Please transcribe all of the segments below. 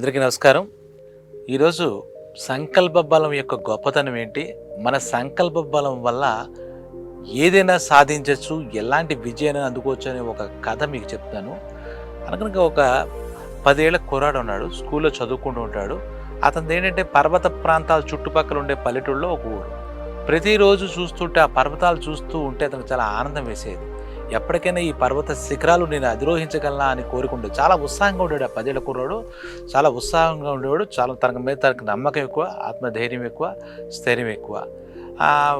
అందరికీ నమస్కారం. ఈరోజు సంకల్ప బలం యొక్క గొప్పతనం ఏంటి? మన సంకల్ప బలం వల్ల ఏదైనా సాధించవచ్చు ఎలాంటి విజయాన్ని అందుకోవచ్చు అనే ఒక కథ మీకు చెప్తాను. అనకనక ఒక పదేళ్ళ కుర్రాడు ఉన్నాడు స్కూల్లో చదువుకుంటూ ఉంటాడు. అతను ఏంటంటే పర్వత ప్రాంతాల చుట్టుపక్కల ఉండే పల్లెటూళ్ళలో ఒక ఊరు. ప్రతిరోజు చూస్తుంటే ఆ పర్వతాలు చూస్తూ ఉంటే అతనికి చాలా ఆనందం వేసేది. ఎప్పటికైనా ఈ పర్వత శిఖరాలు నేను అధిరోహించగలనా అని కోరుకుంటూ చాలా ఉత్సాహంగా ఉండేవాడు ఆ పదేళ్ళ కుర్రాడు. చాలా ఉత్సాహంగా ఉండేవాడు. చాలా తన మీద తనకు నమ్మకం ఎక్కువ ఆత్మధైర్యం ఎక్కువ స్థైర్యం ఎక్కువ.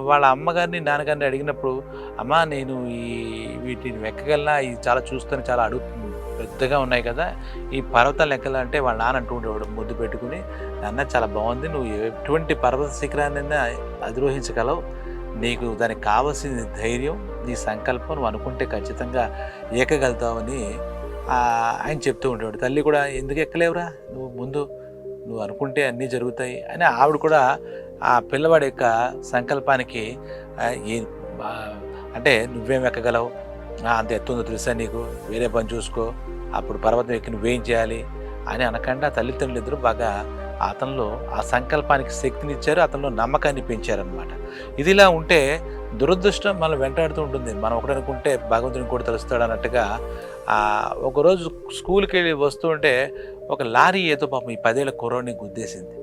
వాళ్ళ అమ్మగారిని నాన్నగారిని అడిగినప్పుడు అమ్మా నేను ఈ వీటిని వెక్కగలనా? ఇది చాలా చూస్తాను చాలా అడుగు పెద్దగా ఉన్నాయి కదా. ఈ పర్వతాలు ఎక్కాలంటే వాళ్ళ నాన్న అంటూ ఉండేవాడు ముద్దు పెట్టుకుని నాన్న చాలా బాగుంది. నువ్వు ఎటువంటి పర్వత శిఖరాన్ని అధిరోహించగలవు. నీకు దానికి కావాల్సిన ధైర్యం నీ సంకల్పం నువ్వు అనుకుంటే ఖచ్చితంగా ఎక్కగలుగుతావని ఆయన చెప్తూ ఉండేవాడు. తల్లి కూడా ఎందుకు ఎక్కలేవురా? నువ్వు ముందు నువ్వు అనుకుంటే అన్నీ జరుగుతాయి అని ఆవిడ కూడా ఆ పిల్లవాడి యొక్క సంకల్పానికి ఏ అంటే నువ్వేం ఎక్కగలవు? అంత ఎత్తుందో తెలుసా నీకు? వేరే పని చూసుకో అప్పుడు పర్వతం ఎక్కి నువ్వేం చేయాలి? అని అనకుండా తల్లిదండ్రులు ఇద్దరు బాగా అతనిలో ఆ సంకల్పానికి శక్తినిచ్చారు అతనిలో నమ్మకాన్ని పెంచారనమాట ఇదిలా ఉంటే దురదృష్టం మనం వెంటాడుతూ ఉంటుంది. మనం ఒకటి అనుకుంటే భగవంతుని కూడా తెలుస్తాడు అన్నట్టుగా ఒకరోజు స్కూల్కి వెళ్ళి వస్తూ ఉంటే ఒక లారీ ఏదో పాపం ఈ పదేళ్ళ కుర్రోని గుద్దేసింది.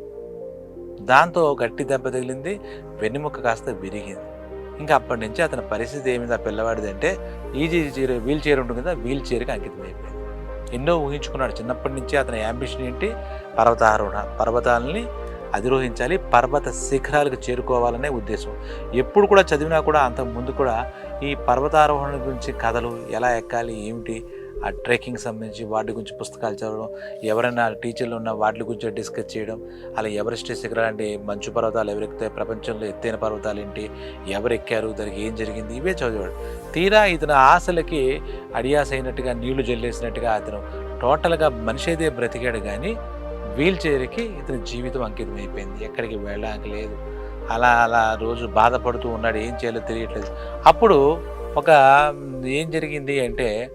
దాంతో గట్టి దెబ్బ తగిలింది వెన్నుముక్క కాస్త విరిగింది. ఇంకా అప్పటి నుంచి అతని పరిస్థితి ఏమింది? ఆ పిల్లవాడిది అంటే ఈజీ చీర వీల్ చైర్ ఉంటుంది కదా వీల్ చైర్కి అంకితం అయిపోయింది. ఎన్నో ఊహించుకున్నాడు. చిన్నప్పటి నుంచి అతని యాంబిషన్ ఏంటి? పర్వతారోహణ పర్వతాలని అధిరోహించాలి పర్వత శిఖరాలకు చేరుకోవాలనే ఉద్దేశం. ఎప్పుడు కూడా చదివినా కూడా అంత ముందు కూడా ఈ పర్వతారోహణ గురించి కథలు ఎలా ఎక్కాలి ఏమిటి ఆ ట్రెక్కింగ్ సంబంధించి వాటి గురించి పుస్తకాలు చదవడం ఎవరైనా టీచర్లు ఉన్న వాటి గురించి డిస్కస్ చేయడం అలా ఎవరెస్ట్ శిఖరాలు అంటే మంచు పర్వతాలు ఎవరెక్కితే ప్రపంచంలో ఎత్తైన పర్వతాలు ఏంటి ఎవరు ఎక్కారు దానికి ఏం జరిగింది ఇవే చదివాడు. తీరా ఇతను ఆశలకి అడియాస అయినట్టుగా నీళ్ళు జల్లేసినట్టుగా అతను టోటల్గా మనిషి అయితే బ్రతికాడు కానీ వీల్ చైర్కి ఇతని జీవితం అంకితం అయిపోయింది ఎక్కడికి వెళ్ళడానికి లేదు. అలా అలా రోజు బాధపడుతూ ఉన్నాడు. ఏం చేయాలో తెలియట్లేదు. అప్పుడు ఒక ఏం జరిగింది అంటే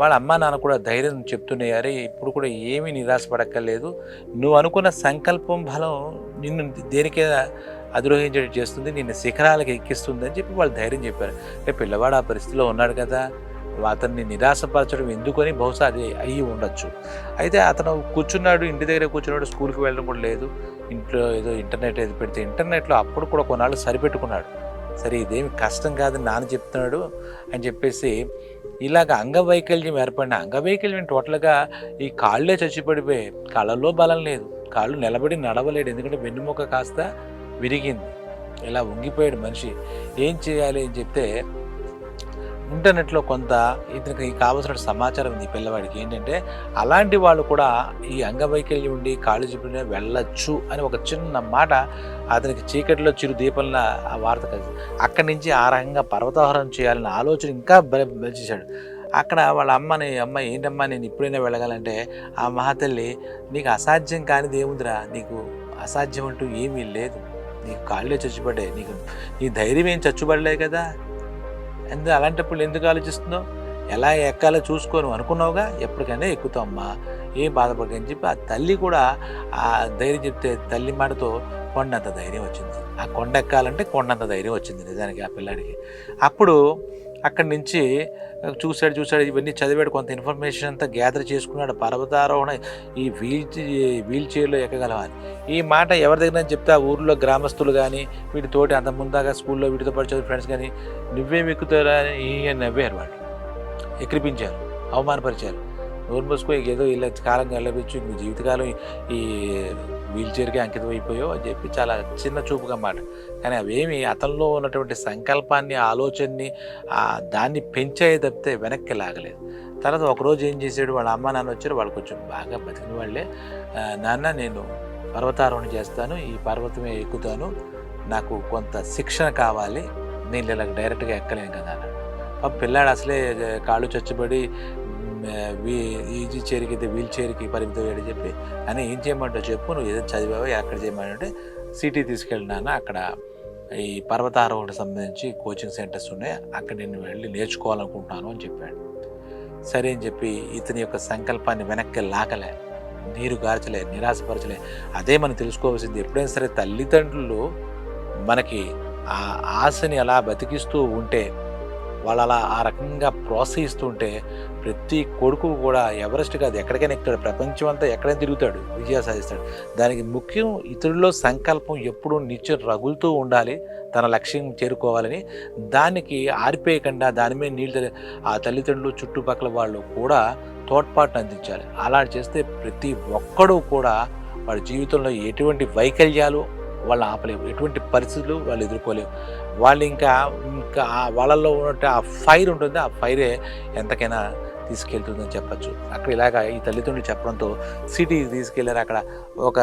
వాళ్ళ అమ్మ నాన్న కూడా ధైర్యం చెప్తున్నాయి అరే ఇప్పుడు కూడా ఏమీ నిరాశపడక్కర్లేదు. నువ్వు అనుకున్న సంకల్పం బలం నిన్ను దేనికైనా అధిరోహించడం చేస్తుంది? నిన్ను శిఖరాలకు ఎక్కిస్తుంది అని చెప్పి వాళ్ళు ధైర్యం చెప్పారు. అంటే పిల్లవాడు ఆ పరిస్థితిలో ఉన్నాడు కదా. అతన్ని నిరాశపరచడం ఎందుకని బహుశా అది అయ్యి ఉండొచ్చు. అయితే అతను కూర్చున్నాడు ఇంటి దగ్గర కూర్చున్నాడు స్కూల్కి వెళ్ళడం కూడా లేదు. ఇంట్లో ఏదో ఇంటర్నెట్ ఏదో పెడితే ఇంటర్నెట్లో అప్పుడు కూడా కొన్నాళ్ళు సరిపెట్టుకున్నాడు. సరే ఇదేమి కష్టం కాదని నాన్న చెప్తున్నాడు అని చెప్పేసి ఇలాగ అంగవైకల్యం ఏర్పడిన అంగవైకల్యం టోటల్గా ఈ కాళ్ళే చచ్చిపడిపోయాయి కళ్ళలో బలం లేదు. కాళ్ళు నిలబడి నడవలేడు ఎందుకంటే వెన్నుముక కాస్త విరిగింది. ఇలా ఉంగిపోయాడు మనిషి. ఏం చేయాలి అని చెప్తే ఇంటర్నెట్లో కొంత ఇతనికి కావాల్సిన సమాచారం ఉంది పిల్లవాడికి. ఏంటంటే అలాంటి వాళ్ళు కూడా ఈ అంగవైకల్యం ఉండి కాళ్ళు చెప్పిన వెళ్ళొచ్చు అని ఒక చిన్న మాట అతనికి చీకటిలో చిరు దీపంలా ఆ వార్త కలిసి అక్కడి నుంచి ఆ రకంగా పర్వతారోహణం చేయాలన్న ఆలోచన ఇంకా బలిచేశాడు అక్కడ వాళ్ళ అమ్మని అమ్మ ఏంటమ్మా నేను ఇప్పుడైనా వెళ్ళగలంటే ఆ మహాతల్లి నీకు అసాధ్యం కానిది ఏముందిరా నీకు అసాధ్యం అంటూ ఏమీ లేదు. నీకు కాళ్ళే చచ్చిపడ్డాయి నీకు నీ ధైర్యం ఏం చచ్చుబడలేదు కదా? ఎందుకు అలాంటప్పుడు ఎందుకు ఆలోచిస్తున్నావు? ఎలా ఎక్కాలో చూసుకోను అనుకున్నావుగా? ఎప్పటికైనా ఎక్కుతావమ్మా ఏం బాధపడకని చెప్పి ఆ తల్లి కూడా ఆ ధైర్యం చెప్తే తల్లి మాటతో కొండంత ధైర్యం వచ్చింది. ఆ కొండ ఎక్కాలంటే కొండంత ధైర్యం వచ్చింది నిజానికి ఆ పిల్లాడికి. అప్పుడు అక్కడి నుంచి చూశాడు చూశాడు ఇవన్నీ చదివాడు కొంత ఇన్ఫర్మేషన్ అంతా గ్యాదర్ చేసుకున్నాడు పర్వతారోహణ ఈ వీల్ వీల్ చైర్లో ఎక్కగలవాలి. ఈ మాట ఎవరి దగ్గర చెప్తే ఆ ఊర్లో గ్రామస్తులు కానీ వీటితోటి అంత ముందాగా స్కూల్లో వీటితో పాటు ఫ్రెండ్స్ కానీ నువ్వేం ఎక్కుతారా అని ఈయన నవ్వారు వాళ్ళు. ఎక్కిరిపించారు అవమానపరిచారు. నోరు మూసుకో ఏదో ఇలా కాలం వెళ్ళవచ్చు నీ జీవితకాలం ఈ వీల్ చైర్కి అంకితం అయిపోయావు అని చెప్పి చాలా చిన్న చూపుగా మాట. కానీ అవేమి అతనిలో ఉన్నటువంటి సంకల్పాన్ని ఆలోచనని దాన్ని పెంచాయి తప్పితే వెనక్కి లాగలేదు. తర్వాత ఒకరోజు ఏం చేశాడు వాళ్ళ అమ్మ నాన్న వచ్చారు వాళ్ళు కొంచెం బాగా బతికిన వాళ్ళే. నాన్న నేను పర్వతారోహణ చేస్తాను ఈ పర్వతమే ఎక్కుతాను నాకు కొంత శిక్షణ కావాలి నేను ఇలా డైరెక్ట్గా ఎక్కలేను కదా అన్నాడు. పాప పిల్లాడు అసలే కాళ్ళు చచ్చిబడి ఈజీ చైర్కి అయితే వీల్ చైర్కి పరిమితం అయ్యాడు చెప్పి. అని ఏం చేయమంటావు చెప్పు నువ్వు ఏదో చదివావో ఎక్కడ చేయమంటే సిటీ తీసుకెళ్ళినాను అక్కడ ఈ పర్వతారోహణకి సంబంధించి కోచింగ్ సెంటర్స్ ఉన్నాయి అక్కడ నేను వెళ్ళి నేర్చుకోవాలనుకుంటున్నాను అని చెప్పాడు. సరే అని చెప్పి ఇతని యొక్క సంకల్పాన్ని వెనక్కి లాగలే నీరు గార్చలే నిరాశపరచలే. అదే మనం తెలుసుకోవాల్సింది ఎప్పుడైనా సరే తల్లిదండ్రులు మనకి ఆ ఆశని అలా బతికిస్తూ ఉంటే వాళ్ళు అలా ఆ రకంగా ప్రోత్సహిస్తుంటే ప్రతి కొడుకు కూడా ఎవరెస్ట్ కాదు ఎక్కడికైనా ఎక్కుతాడు ప్రపంచం అంతా ఎక్కడైనా తిరుగుతాడు విజయం సాధిస్తాడు. దానికి ముఖ్యం ఇతరుల్లో సంకల్పం ఎప్పుడూ నిత్యం రగులుతూ ఉండాలి తన లక్ష్యం చేరుకోవాలని. దానికి ఆరిపోయకుండా దాని మీద నీళ్ళు ఆ తల్లిదండ్రులు చుట్టుపక్కల వాళ్ళు కూడా తోడ్పాటును అందించాలి. అలా చేస్తే ప్రతి ఒక్కడూ కూడా వాడి జీవితంలో ఎటువంటి వైకల్యాలు వాళ్ళు ఆపలేవు. ఎటువంటి పరిస్థితులు వాళ్ళు ఎదుర్కోలేవు. వాళ్ళు ఇంకా ఇంకా ఆ వాళ్ళల్లో ఉన్నట్టు ఆ ఫైర్ ఉంటుంది. ఆ ఫైరే ఎంతకైనా తీసుకెళ్తుందని చెప్పచ్చు. అక్కడ ఇలాగ ఈ తల్లిదండ్రులు చెప్పడంతో సిటీ తీసుకెళ్ళారు. అక్కడ ఒక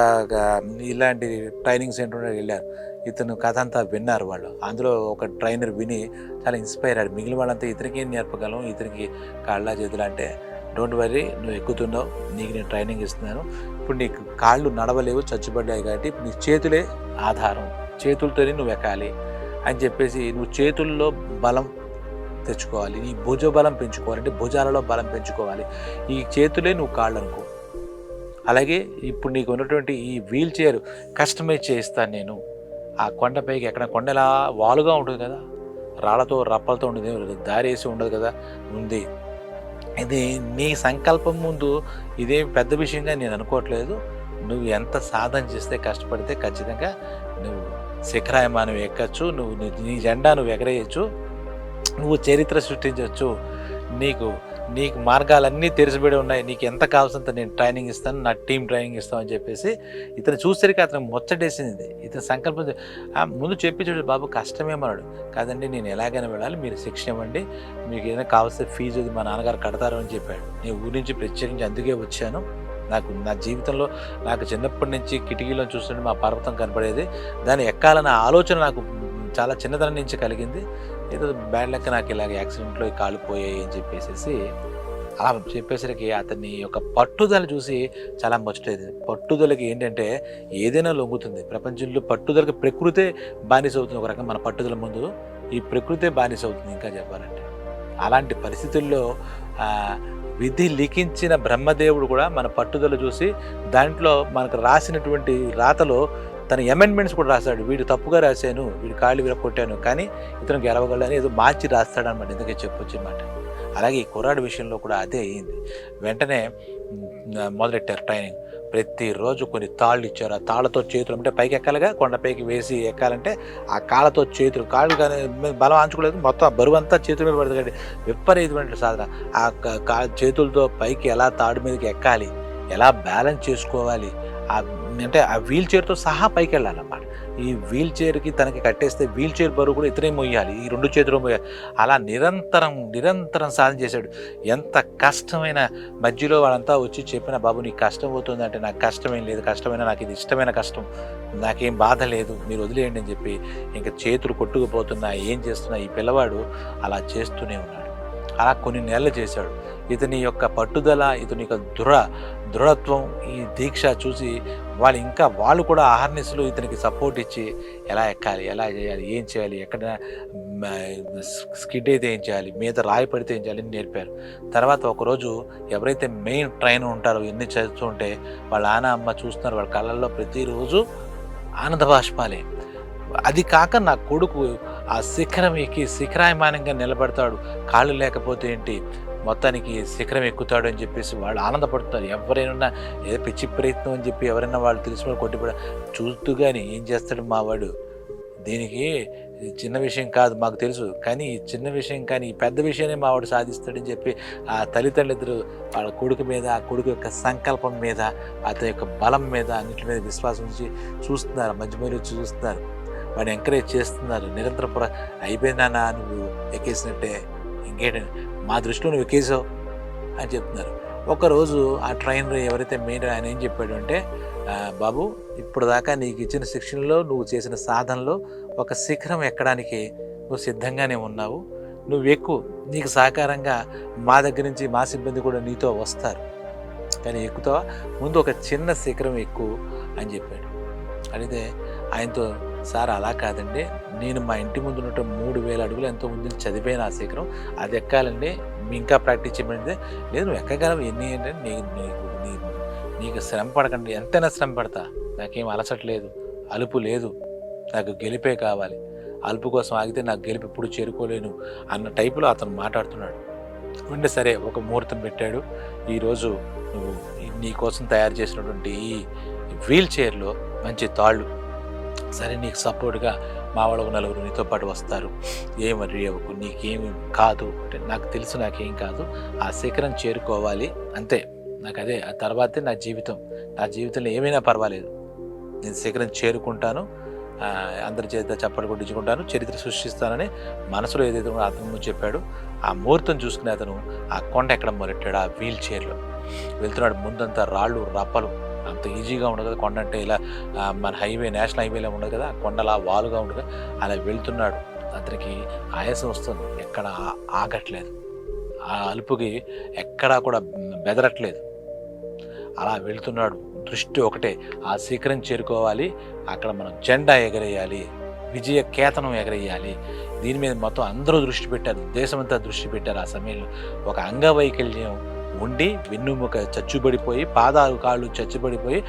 ఇలాంటి ట్రైనింగ్ సెంటర్ వెళ్ళారు. ఇతను కథ అంతా విన్నారు వాళ్ళు. అందులో ఒక ట్రైనర్ విని చాలా ఇన్స్పైర్ అయ్యారు మిగిలిన వాళ్ళంతా ఇతనికి ఏం నేర్పగలం ఇతనికి కాళ్ళ చేతులు అంటే డోంట్ వరీ నువ్వు ఎక్కుతున్నావు నీకు నేను ట్రైనింగ్ ఇస్తున్నాను. ఇప్పుడు నీకు కాళ్ళు నడవలేవు చచ్చిపడ్డాయి కాబట్టి ఇప్పుడు నీ చేతులే ఆధారం. చేతులతోనే నువ్వు ఎక్కాలి అని చెప్పేసి నువ్వు చేతుల్లో బలం తెచ్చుకోవాలి నీ భుజ బలం పెంచుకోవాలి అంటే భుజాలలో బలం పెంచుకోవాలి. ఈ చేతులే నువ్వు కాళ్ళు అనుకో. అలాగే ఇప్పుడు నీకు ఉన్నటువంటి ఈ వీల్ చైర్ కస్టమైజ్ చేయిస్తాను నేను. ఆ కొండపైకి ఎక్కడ కొండలా వాలుగా ఉంటుంది కదా రాళ్ళతో రప్పలతో ఉండదు దారి వేసి ఉండదు కదా ఉంది. ఇది నీ సంకల్పం ముందు ఇదేం పెద్ద విషయంగా నేను అనుకోవట్లేదు. నువ్వు ఎంత సాధన చేస్తే కష్టపడితే ఖచ్చితంగా నువ్వు శిఖరాయమానం ఎక్కచ్చు నువ్వు నీ- నీ జెండా నువ్వు ఎగరేయచ్చు నువ్వు చరిత్ర సృష్టించవచ్చు నీకు నీకు మార్గాలన్నీ తెరిచిపెడి ఉన్నాయి నీకు ఎంత కావాల్సినంత నేను ట్రైనింగ్ ఇస్తాను నా టీం ట్రైనింగ్ ఇస్తాను అని చెప్పేసి ఇతను చూసరికి అతను ముచ్చటేసింది. ఇతను సంకల్పం ముందు చెప్పి చూడు బాబు కష్టమేమన్నాడు కాదండి నేను ఎలాగైనా వెళ్ళాలి మీరు శిక్ష ఇవ్వండి మీకు ఏదైనా కావాల్సిన ఫీజు అది మా నాన్నగారు కడతారు అని చెప్పాడు. నేను ఊరి నుంచి ప్రత్యేకించి అందుకే వచ్చాను. నాకు నా జీవితంలో నాకు చిన్నప్పటి నుంచి కిటికీలో చూస్తుంటే మా పర్వతం కనపడేది. దాన్ని ఎక్కాలన్న ఆలోచన నాకు చాలా చిన్నతనం నుంచి కలిగింది. ఏదో బ్యాడ్ లెక్క నాకు ఇలాగ యాక్సిడెంట్లో కాలిపోయాయి అని చెప్పేసి అలా చెప్పేసరికి అతని యొక్క పట్టుదల చూసి చాలా ముచ్చటేది పట్టుదలకి ఏంటంటే ఏదైనా లొంగుతుంది. ప్రపంచంలో పట్టుదలకి ప్రకృతే బానిస అవుతుంది. ఒక రకంగా మన పట్టుదల ముందు ఈ ప్రకృతే బానిస అవుతుంది ఇంకా చెప్పాలంటే. అలాంటి పరిస్థితుల్లో విధి లిఖించిన బ్రహ్మదేవుడు కూడా మన పట్టుదల చూసి దాంట్లో మనకు రాసినటువంటి రాతలో తన అమెండ్మెంట్స్ కూడా రాశాడు. వీడు తప్పుగా రాశాను వీడు కాళ్ళు విరగొట్టాను కానీ ఇతను గెలవగలని ఏదో మార్చి రాస్తాడనమాట ఎందుకంటే ఎందుకే చెప్పొచ్చు అనమాట అలాగే ఈ కుర్రాడి విషయంలో కూడా అదే అయింది. వెంటనే మొదలెట్టారు ట్రైనింగ్ ప్రతిరోజు కొన్ని తాళ్ళు ఇచ్చారు. ఆ తాళ్ళతో చేతులు అంటే పైకి ఎక్కాలిగా కొండపైకి వేసి ఎక్కాలంటే ఆ కాళ్ళతో చేతులు కాళ్ళు కానీ బలం ఆంచుకోలేదు. మొత్తం బరువు అంతా చేతుల మీద పడుతుంది కాబట్టి విపరీతమైన సాధన. ఆ చేతులతో పైకి ఎలా తాడు మీదకి ఎక్కాలి ఎలా బ్యాలెన్స్ చేసుకోవాలి ఆ అంటే ఆ వీల్ చైర్తో సహా పైకి వెళ్ళాలన్నమాట ఈ వీల్ చైర్కి తనకి కట్టేస్తే వీల్ చైర్ బరువు కూడా ఇతనే మొయ్యాలి. ఈ రెండు చేతులు మొయ్యాలి. అలా నిరంతరం నిరంతరం సాధన చేశాడు. ఎంత కష్టమైన మధ్యలో వాళ్ళంతా వచ్చి చెప్పిన బాబు నీకు కష్టం అవుతుంది అంటే నాకు కష్టమేం లేదు. కష్టమైన నాకు ఇది ఇష్టమైన కష్టం. నాకేం బాధ లేదు. మీరు వదిలేయండి అని చెప్పి ఇంకా చేతులు కొట్టుకుపోతున్నా ఏం చేస్తున్నా? ఈ పిల్లవాడు అలా చేస్తూనే ఉన్నాడు. అలా కొన్ని నెలలు చేశాడు. ఇతని యొక్క పట్టుదల ఇతని యొక్క దృఢ దృఢత్వం ఈ దీక్ష చూసి వాళ్ళు ఇంకా వాళ్ళు కూడా ఆహర్నిశలు ఇతనికి సపోర్ట్ ఇచ్చి ఎలా ఎక్కాలి ఎలా చేయాలి ఏం చేయాలి ఎక్కడ స్కిడ్ అయితే ఏం చేయాలి మీద రాయి పడితే ఏం చేయాలి అని నేర్పారు. తర్వాత ఒకరోజు ఎవరైతే మెయిన్ ట్రైన్ ఉంటారో ఎన్ని చదువుతుంటే వాళ్ళ నాన్న అమ్మ చూస్తున్నారు వాళ్ళ కళ్ళల్లో ప్రతిరోజు ఆనంద బాష్పాలే. అది కాక నా కొడుకు ఆ శిఖరం ఎక్కి శిఖరాయమానంగా నిలబడతాడు. కాళ్ళు లేకపోతే ఏంటి? మొత్తానికి శిఖరం ఎక్కుతాడు అని చెప్పేసి వాళ్ళు ఆనందపడుతున్నారు. ఎవరైనా ఏదో పిచ్చి ప్రయత్నం అని చెప్పి ఎవరైనా వాళ్ళు తెలిసిన వాళ్ళు కొట్టిపడ చూస్తూ కానీ ఏం చేస్తాడు మావాడు దీనికి చిన్న విషయం కాదు మాకు తెలుసు. కానీ ఈ చిన్న విషయం కానీ ఈ పెద్ద విషయాన్ని మా వాడు సాధిస్తాడని చెప్పి ఆ తల్లిదండ్రులు వాళ్ళ కొడుకు మీద ఆ కొడుకు యొక్క సంకల్పం మీద అతని యొక్క బలం మీద అన్నింటి మీద విశ్వాసం ఉంచి చూస్తున్నారు. మధ్య మధ్యలో చూస్తున్నారు. వాడిని ఎంకరేజ్ చేస్తున్నారు. నిరంతరం పుర నువ్వు ఎక్కేసినట్టే. ఇంకేంటి? మా దృష్టిలో నువ్వు ఎక్కేసావు అని చెప్తున్నారు. ఒకరోజు ఆ ట్రైనర్ ఎవరైతే మెయిన్ ఆయన ఏం చెప్పాడు అంటే బాబు ఇప్పుడు దాకా నీకు ఇచ్చిన శిక్షణలో నువ్వు చేసిన సాధనలో ఒక శిఖరం ఎక్కడానికి నువ్వు సిద్ధంగానే ఉన్నావు. నువ్వు ఎక్కువ నీకు సహకారంగా మా దగ్గర నుంచి మా సిబ్బంది కూడా నీతో వస్తారు. కానీ ఎక్కుతావా? ముందు ఒక చిన్న శిఖరం ఎక్కువ అని చెప్పాడు. అడిగితే ఆయనతో సార్ అలా కాదండి. నేను మా ఇంటి ముందు ఉన్నట్టు మూడు వేల అడుగులు ఎంతో ముందు చదివాను ఆ శిఖరం. అది ఎక్కాలండి. మీ ఇంకా ప్రాక్టీస్ చేయమంటే లేదు నువ్వు ఎక్కగలవు ఎన్ని అంటే నీకు నీకు శ్రమ పడకండి. ఎంతైనా శ్రమ పడతా. నాకేం అలసట్లేదు అలుపు లేదు. నాకు గెలిపే కావాలి. అలుపు కోసం ఆగితే నాకు గెలుపు ఎప్పుడు చేరుకోలేను అన్న టైపులో అతను మాట్లాడుతున్నాడు. ఉంటే సరే ఒక ముహూర్తం పెట్టాడు. ఈరోజు నువ్వు నీ కోసం తయారు చేసినటువంటి ఈ వీల్ చైర్లో మంచి తాళ్ళు సరే నీకు సపోర్ట్గా మా వాళ్ళకు నలుగురు నీతో పాటు వస్తారు. ఏం అవ్వకు నీకేమి కాదు అంటే నాకు తెలుసు నాకేం కాదు. ఆ శిఖరం చేరుకోవాలి. అంతే. నాకు అదే ఆ తర్వాతే నా జీవితం. నా జీవితంలో ఏమైనా పర్వాలేదు. నేను శిఖరం చేరుకుంటాను. అందరి చేత చప్పట్లు కొట్టించుకుంటాను. చరిత్ర సృష్టిస్తానని మనసులో ఏదైతే అతను చెప్పాడు. ఆ ముహూర్తం చూసుకునే అతను ఆ కొండ ఎక్కడ మొదలెట్టాడు ఆ వీల్ చైర్లో. వెళ్తున్నాడు ముందంతా రాళ్ళు రప్పలు. అంత ఈజీగా ఉండదు కదా కొండ అంటే ఇలా మన హైవే నేషనల్ హైవేలో ఉండదు కదా ఆ కొండలా వాలుగా ఉండదు అలా వెళ్తున్నాడు. అతనికి ఆయాసం వస్తుంది. ఎక్కడ ఆగట్లేదు. ఆ అలుపుకి ఎక్కడా కూడా బెదరట్లేదు. అలా వెళ్తున్నాడు. దృష్టి ఒకటే. ఆ శిఖరం చేరుకోవాలి. అక్కడ మనం జెండా ఎగరేయాలి. విజయ కేతనం ఎగరేయాలి. దీని మీద మొత్తం అందరూ దృష్టి పెట్టారు. దేశమంతా దృష్టి పెట్టారు. ఆ సమయంలో ఒక అంగవైకల్యం ఉండి వెన్నుముక చచ్చుబడిపోయి పాదాలు కాళ్ళు చచ్చుబడిపోయి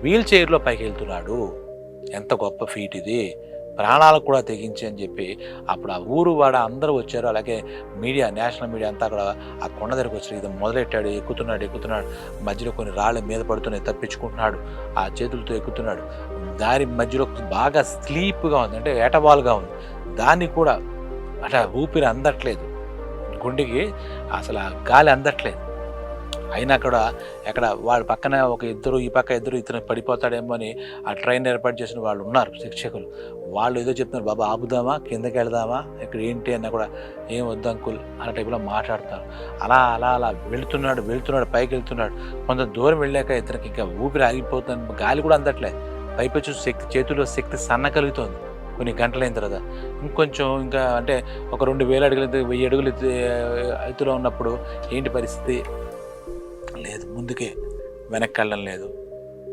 వీల్ చైర్లో పైకి వెళ్తున్నాడు ఎంత గొప్ప ఫీట్ ఇది. ప్రాణాలకు కూడా తెగించి అని చెప్పి అప్పుడు ఆ ఊరు వాడ అందరూ వచ్చారు. అలాగే మీడియా నేషనల్ మీడియా అంతా అక్కడ ఆ కొండ దగ్గరకు వచ్చారు ఇది మొదలెట్టాడు. ఎక్కుతున్నాడు ఎక్కుతున్నాడు. మధ్యలో కొన్ని రాళ్ళ మీద పడుతున్నాయి తప్పించుకుంటున్నాడు. ఆ చేతులతో ఎక్కుతున్నాడు. దారి మధ్యలో బాగా స్లీప్గా ఉంది. అంటే ఏటవాలుగా ఉంది. దాన్ని కూడా అట్లా ఊపిరి అందట్లేదు. గుండెకి అసలు ఆ గాలి అందట్లేదు. అయినా కూడా ఎక్కడ వాళ్ళ పక్కన ఒక ఇద్దరు ఈ పక్క ఇద్దరు ఇతను పడిపోతాడేమో అని ఆ ట్రైన్ ఏర్పాటు చేసిన వాళ్ళు ఉన్నారు శిక్షకులు. వాళ్ళు ఏదో చెప్తున్నారు బాబా ఆపుదామా? కిందకి వెళదామా? ఇక్కడ ఏంటి? అన్నా కూడా ఏం వద్దు అంకుల్ అన్న టైపులో మాట్లాడతారు అలా అలా అలా వెళ్తున్నాడు వెళ్తున్నాడు పైకి వెళ్తున్నాడు. కొంత దూరం వెళ్ళాక ఇతనికి ఇంకా ఊపిరి ఆగిపోతుంది గాలి కూడా అందట్లే పైపొచ్చు శక్తి చేతిలో శక్తి సన్న కలుగుతోంది కొన్ని గంటలైన తర్వాత. ఇంకొంచెం ఇంకా అంటే ఒక రెండు వేల అడుగులు వెయ్యి అడుగులు ఎత్తులో ఉన్నప్పుడు ఏంటి పరిస్థితి? లేదు ముందుకే వెనక్కి వెళ్ళడం లేదు.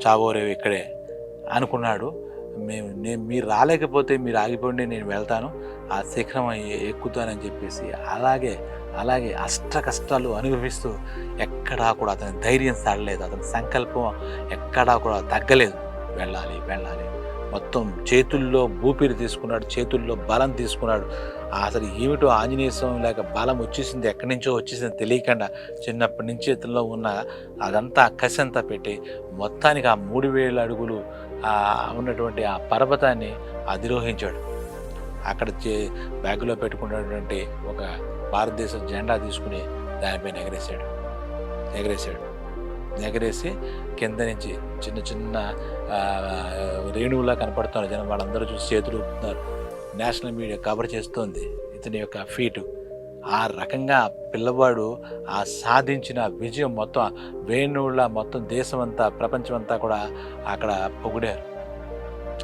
చావోరేవి ఇక్కడే అనుకున్నాడు. మేము నేను మీరు రాలేకపోతే మీరు ఆగిపోండి నేను వెళ్తాను. ఆ శిఖరం ఎక్కుతానని చెప్పేసి అలాగే అలాగే అష్ట కష్టాలు అనుభవిస్తూ ఎక్కడా కూడా అతని ధైర్యం సాడలేదు అతని సంకల్పం ఎక్కడా కూడా తగ్గలేదు. వెళ్ళాలి వెళ్ళాలి. మొత్తం చేతుల్లో భూపిరి తీసుకున్నాడు చేతుల్లో బలం తీసుకున్నాడు. అసలు ఏమిటో ఆంజనేయ స్వామి లేక బలం వచ్చేసింది ఎక్కడి నుంచో వచ్చేసింది తెలియకుండా చిన్నప్పటి నుంచి చేతుల్లో ఉన్న అదంతా కసంతా పెట్టి మొత్తానికి ఆ మూడు వేల అడుగులు ఉన్నటువంటి ఆ పర్వతాన్ని అధిరోహించాడు. అక్కడ చే బ్యాగులో పెట్టుకున్నటువంటి ఒక భారతదేశ జెండా తీసుకుని దానిపైన ఎగరేశాడు. ఎగరేశాడు. ఎగరేసి కింద నుంచి చిన్న చిన్న రేణువులా కనపడుతున్నారు జనం వాళ్ళందరూ చూసి చేతులు ఊపుతున్నారు. నేషనల్ మీడియా కవర్ చేస్తోంది ఇతని యొక్క ఫీటు. ఆ రకంగా పిల్లవాడు ఆ సాధించిన విజయం మొత్తం వేణువుల మొత్తం దేశం అంతా కూడా అక్కడ పొగిడారు.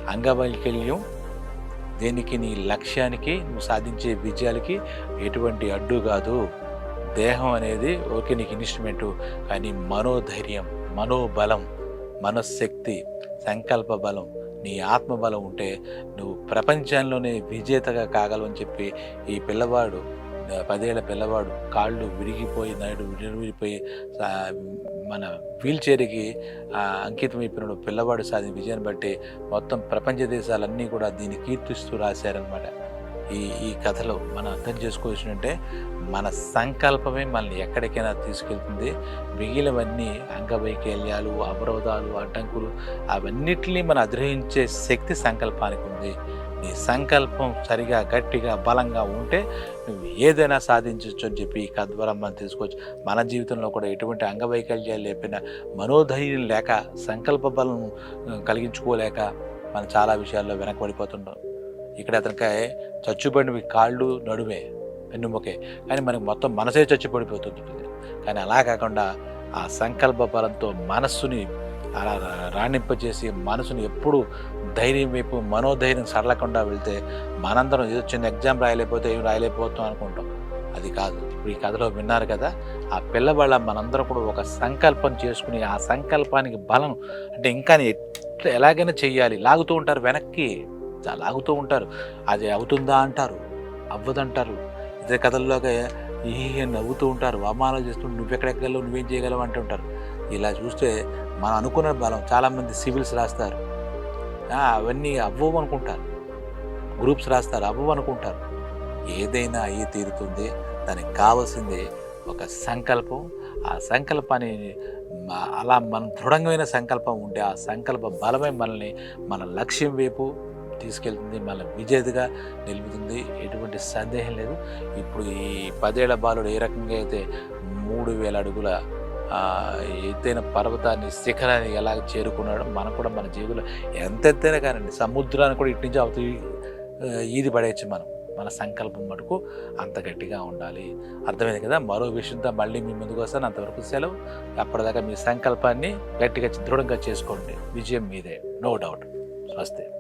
అంగవైకల్యం దేనికి నీ లక్ష్యానికి నువ్వు సాధించే విజయాలకి ఎటువంటి అడ్డు కాదు. దేహం అనేది ఓకే నీకు ఇన్స్ట్రుమెంటు కానీ మనోధైర్యం మనోబలం మనశ్శక్తి సంకల్ప బలం నీ ఆత్మబలం ఉంటే నువ్వు ప్రపంచంలోనే విజేతగా కాగలవని చెప్పి ఈ పిల్లవాడు పదేళ్ళ పిల్లవాడు కాళ్ళు విరిగిపోయి నడు విరిగిపోయి మన వీల్ చైర్కి అంకితం అయిపోయిన పిల్లవాడు సాధించిన విజయాన్ని బట్టి మొత్తం ప్రపంచ దేశాలన్నీ కూడా దీన్ని కీర్తిస్తూ రాశారనమాట ఈ ఈ కథలో మనం అర్థం చేసుకోవాల్సిందంటే మన సంకల్పమే మనల్ని ఎక్కడికైనా తీసుకెళ్తుంది. మిగిలినవన్నీ అంగవైకల్యాలు అవరోధాలు అడ్డంకులు అవన్నిటిని మనం అధిరోహించే శక్తి సంకల్పానికి ఉంది. నీ సంకల్పం సరిగా గట్టిగా బలంగా ఉంటే నువ్వు ఏదైనా సాధించవచ్చు అని చెప్పి ఈ కథ ద్వారా మనం తీసుకోవచ్చు మన జీవితంలో కూడా ఎటువంటి అంగవైకల్యాలు లేపిన మనోధైర్యం లేక సంకల్ప బలం కలిగించుకోలేక మనం చాలా విషయాల్లో వెనకబడిపోతుంటాం. ఇక్కడ అతనికి చచ్చిపోయినవి కాళ్ళు నడుమే వెన్నుముకే. కానీ మనకి మొత్తం మనసే చచ్చిపడిపోతుంటుంది కానీ అలా కాకుండా ఆ సంకల్ప బలంతో మనస్సుని అలా రాణింపజేసి మనసుని ఎప్పుడు ధైర్యం వైపు మనోధైర్యం సడలకుండా వెళ్తే మనందరం ఏదో చిన్న ఎగ్జామ్ రాయలేకపోతే ఏం రాయలేకపోతాం అనుకుంటాం. అది కాదు. ఇప్పుడు ఈ కథలో విన్నారు కదా ఆ పిల్లవాళ్ళ మనందరం కూడా ఒక సంకల్పం చేసుకుని ఆ సంకల్పానికి బలం అంటే ఇంకా ఎలాగైనా చెయ్యాలి. లాగుతూ ఉంటారు వెనక్కి. లాగుతూ ఉంటారు. అది అవుతుందా అంటారు. అవ్వదంటారు. ఇదే కథల్లోగా ఈ నవ్వుతూ ఉంటారు. అవమానాలు చేస్తూ నువ్వెక్కడెక్కగలవు నువ్వేం చేయగలవు అంటుంటారు. ఇలా చూస్తే మనం అనుకున్న బలం చాలామంది సివిల్స్ రాస్తారు. అవన్నీ అవ్వవు అనుకుంటారు. గ్రూప్స్ రాస్తారు అవ్వవు అనుకుంటారు. ఏదైనా అయ్యి తీరుతుంది. దానికి కావాల్సింది ఒక సంకల్పం. ఆ సంకల్పాన్ని అలా మనం దృఢమైన సంకల్పం ఉంటే ఆ సంకల్ప బలమే మనల్ని మన లక్ష్యం వైపు తీసుకెళ్తుంది. మళ్ళీ విజేతగా నిలుపుతుంది. ఎటువంటి సందేహం లేదు. ఇప్పుడు ఈ పదేళ్ళ బాలుడు ఏ రకంగా అయితే మూడు వేల అడుగుల ఎత్తైన పర్వతాన్ని శిఖరాన్ని ఎలా చేరుకున్నాడో మనం కూడా మన జీవితంలో ఎంత ఎత్తైనా కానండి సముద్రాన్ని కూడా ఇటు నుంచి అవతలి ఈది పడేయచ్చు మనం. మన సంకల్పం మటుకు అంత గట్టిగా ఉండాలి. అర్థమైంది కదా? మరో విషయంతో మళ్ళీ మీ ముందుకు వస్తాను. అంతవరకు సెలవు. అప్పటిదాకా మీ సంకల్పాన్ని గట్టిగా దృఢంగా చేసుకోండి. విజయం మీదే. No doubt. స్వస్తే.